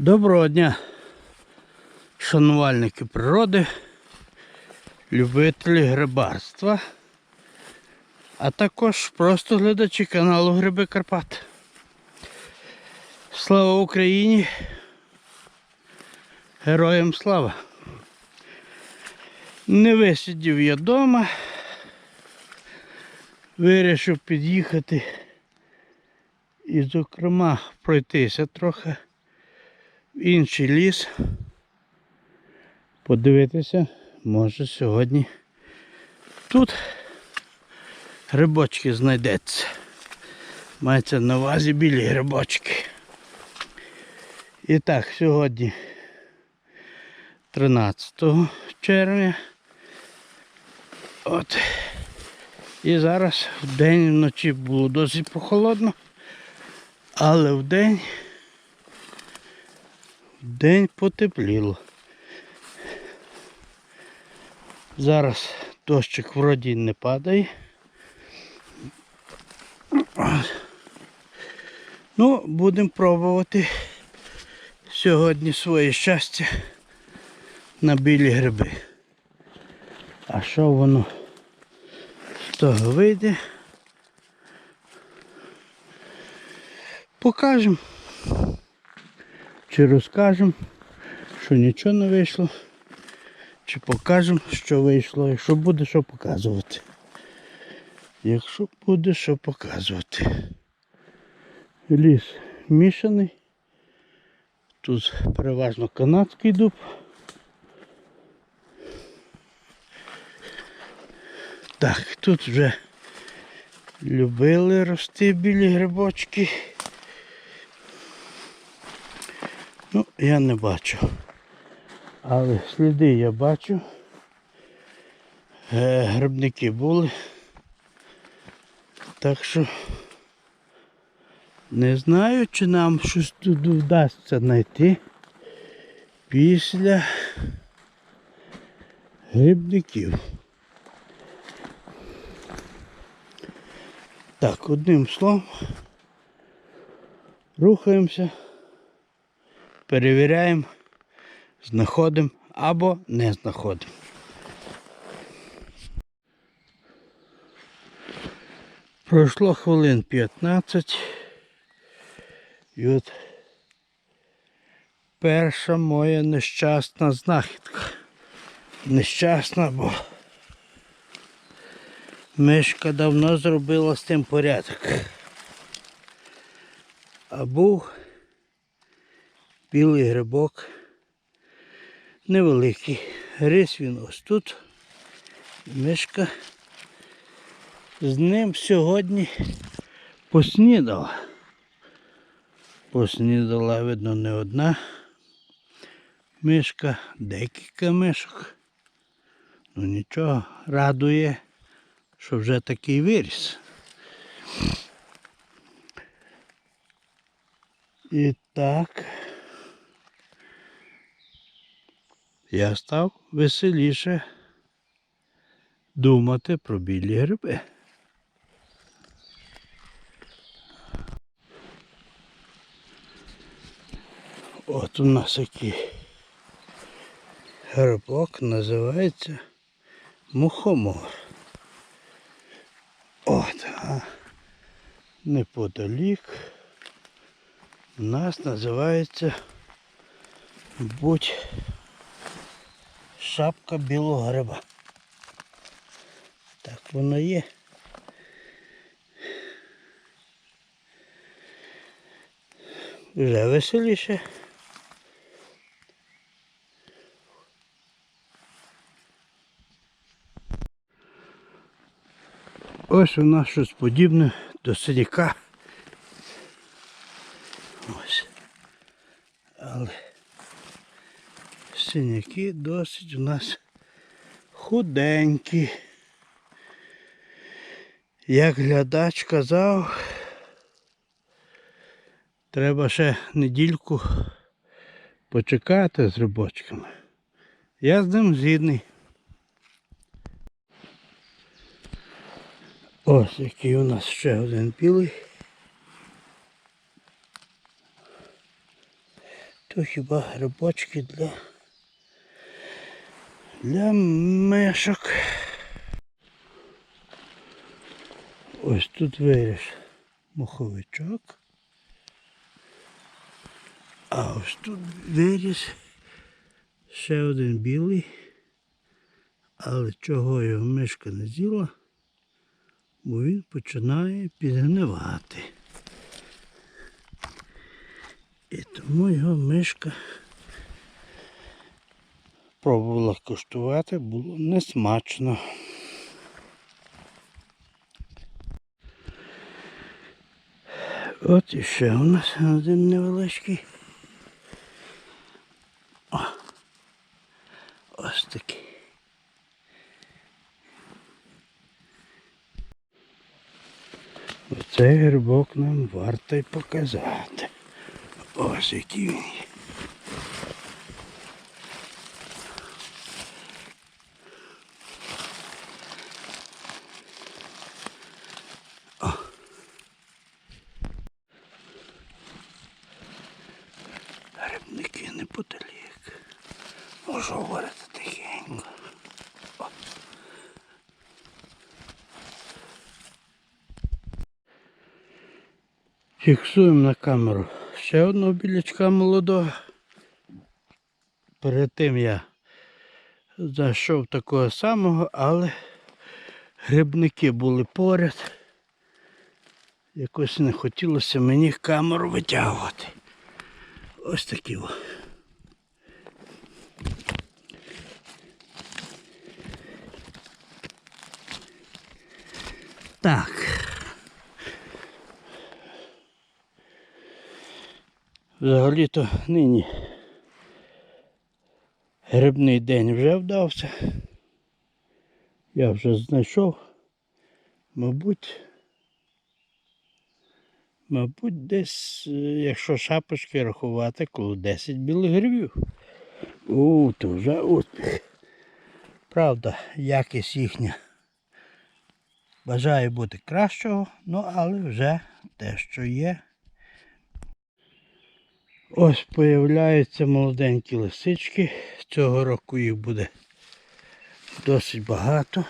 Доброго дня, шанувальники природи, любителі грибарства, а також просто глядачі каналу Гриби Карпат. Слава Україні! Героям слава! Не висидів я вдома, вирішив під'їхати і, зокрема, пройтися трохи інший ліс. Подивитися, може сьогодні тут грибочки знайдеться. Мається на увазі білі грибочки. І так, сьогодні 13 червня. От. І зараз в день вночі було досить прохолодно, але в день потепліло. Зараз дощик вроді не падає. Ну, будемо пробувати сьогодні своє щастя на білі гриби. А що воно з того вийде? Покажемо. Чи розкажемо, що нічого не вийшло, чи покажемо, що вийшло, якщо буде що показувати. Якщо буде що показувати. Ліс мішаний. Тут переважно канадський дуб. Так, тут вже любили рости білі грибочки. Я не бачу. Але сліди я бачу. Е, Грибники були. Так що не знаю, чи нам щось тут вдасться знайти після грибників. Так, одним словом, рухаємося перевіряємо, знаходимо або не знаходимо. Пройшло хвилин 15. І от перша моя нещасна знахідка. Нещасна, бо мишка давно зробила з тим порядок. А був білий грибок. Невеликий. Рис він ось тут. Мишка з ним сьогодні поснідала. Поснідала, видно, не одна мишка, декілька мишок. Ну нічого, радує, що вже такий виріс. І так. Я став веселіше думати про білі гриби. От у нас який грибок називається мухомор. От, а неподалік у нас називається будь шапка білого гриба. Так воно є. Вже веселіше. Ось у нас щось подібне до синяка. Ось. Але синяки досить у нас худенькі. Як глядач казав, треба ще недільку почекати з рибочками. Я з ним згідний. Ось який у нас ще один білий. То хіба грибочки для, для мешок. Ось тут виріс моховичок. А ось тут виріс ще один білий. Але чого його мишка не з'їла? Бо він починає підгнивати. І тому його мишка пробувала куштувати, було несмачно. От і ще у нас один невеличкий. О, ось такий. Оцей грибок нам варто й показати. Ось який він є. О. Грибники неподалік. Можу говорити тихенько. Фіксуємо на камеру ще одного білячка молодого. Перед тим я знайшов такого самого, але грибники були поряд. Якось не хотілося мені камеру витягувати. Ось такі. о. Так. Взагалі-то нині грибний день вже вдався. Я вже знайшов, мабуть, мабуть, десь, е, якщо шапочки рахувати, коло 10 білих грибів. У, то вже успіх. Правда, якість їхня бажає бути кращого, ну але вже те, що є. Ось появляються молоденькі лисички. Цього року їх буде досить багато.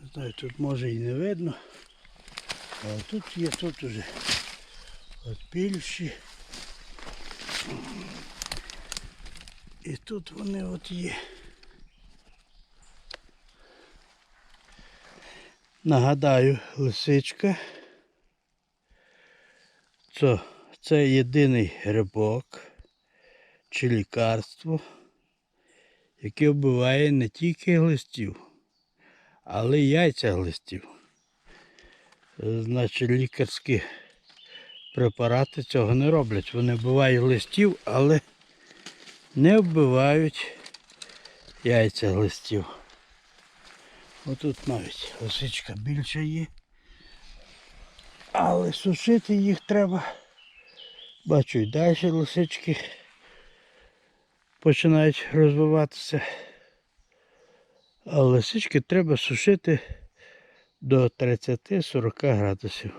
Не знаю, тут може і не видно. Але тут є, тут уже от більші. І тут вони от є. Нагадаю, лисичка. Це, це єдиний грибок чи лікарство, яке вбиває не тільки глистів, але й яйця глистів. Значить, лікарські препарати цього не роблять. Вони вбивають глистів, але не вбивають яйця глистів. Отут навіть лисичка більше є. Але сушити їх треба. Бачу і далі лисички починають розвиватися. А лисички треба сушити до 30-40 градусів.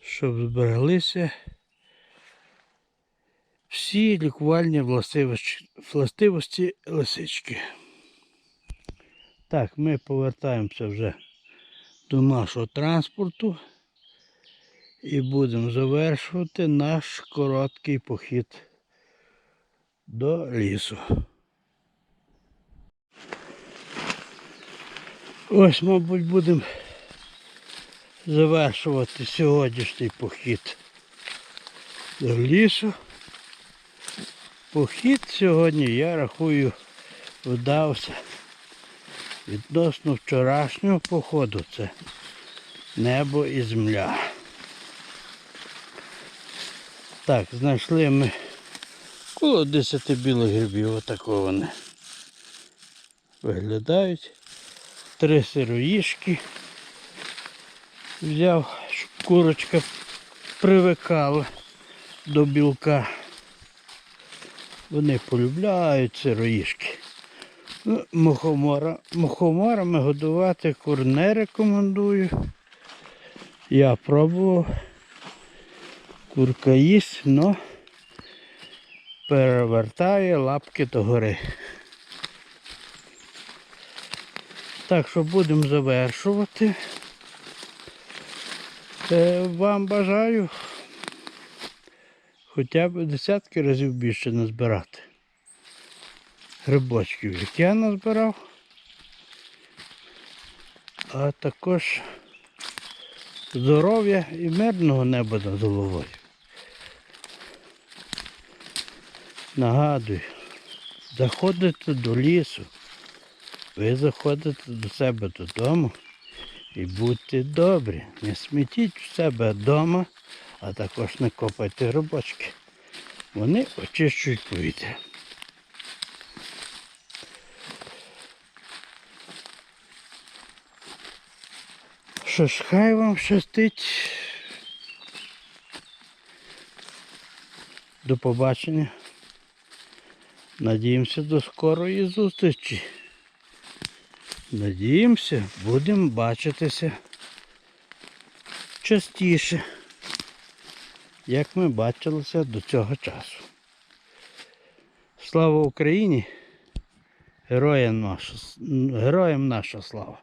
Щоб збереглися всі лікувальні властивості, властивості лисички. Так, ми повертаємося вже до нашого транспорту і будемо завершувати наш короткий похід до лісу. Ось, мабуть, будемо завершувати сьогоднішній похід до лісу. Похід сьогодні, я рахую, вдався. Відносно вчорашнього походу це небо і земля. Так, знайшли ми коло 10 білих грибів, отако вони виглядають. Три сироїшки взяв, щоб курочка привикала до білка. Вони полюбляють сироїшки. Ну, мухомора. Мухоморами годувати кур не рекомендую. Я пробував. Курка їсть, но перевертає лапки догори. Так що будемо завершувати. Е, Вам бажаю хоча б десятки разів більше назбирати грибочків, як я назбирав, а також здоров'я і мирного неба над головою. Нагадую, заходите до лісу, ви заходите до себе додому і будьте добрі. Не смітіть в себе вдома, а також не копайте грибочки. Вони очищують повітря. Що ж, хай вам щастить. До побачення. Надіємося до скорої зустрічі. Надіємося, будемо бачитися частіше, як ми бачилися до цього часу. Слава Україні! Героям наша, героям наша слава!